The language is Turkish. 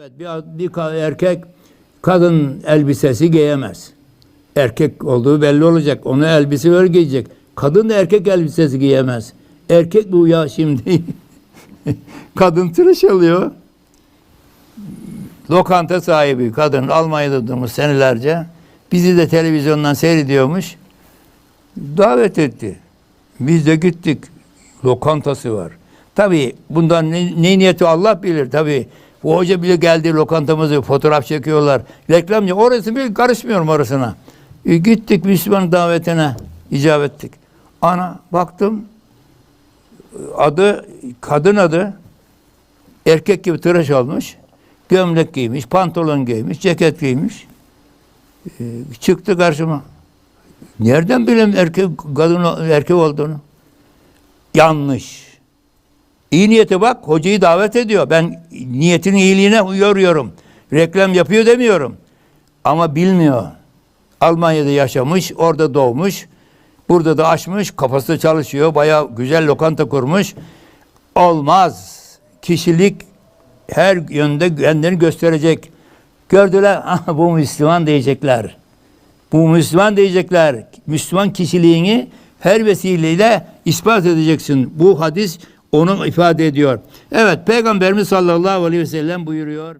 Evet bir, bir erkek kadın elbisesi giyemez. Erkek olduğu belli olacak. Onu elbise öyle giyecek. Kadın da erkek elbisesi giyemez. Erkek bu ya şimdi. kadın tıraş alıyor. Lokanta sahibi kadın Almanya'da durmuş senelerce. Bizi de televizyondan seyrediyormuş. Davet etti. Biz de gittik. Lokantası var. Tabii bundan ne, ne niyeti Allah bilir tabii. Bu hoca bile geldi lokantamızı fotoğraf çekiyorlar. Reklam ya orası bir karışmıyorum orasına. E, gittik Müslüman davetine icap ettik. Ana baktım adı kadın adı erkek gibi tıraş olmuş. Gömlek giymiş, pantolon giymiş, ceket giymiş. E, çıktı karşıma. Nereden bileyim erkek kadın erkek olduğunu? Yanlış. İyi niyete bak, hocayı davet ediyor. Ben niyetin iyiliğine yoruyorum. Reklam yapıyor demiyorum. Ama bilmiyor. Almanya'da yaşamış, orada doğmuş. Burada da açmış, kafası çalışıyor. Bayağı güzel lokanta kurmuş. Olmaz. Kişilik her yönde kendini gösterecek. Gördüler, "Ah, bu Müslüman diyecekler. Bu Müslüman diyecekler. Müslüman kişiliğini her vesileyle ispat edeceksin. Bu hadis onu ifade ediyor. Evet Peygamberimiz sallallahu aleyhi ve sellem buyuruyor.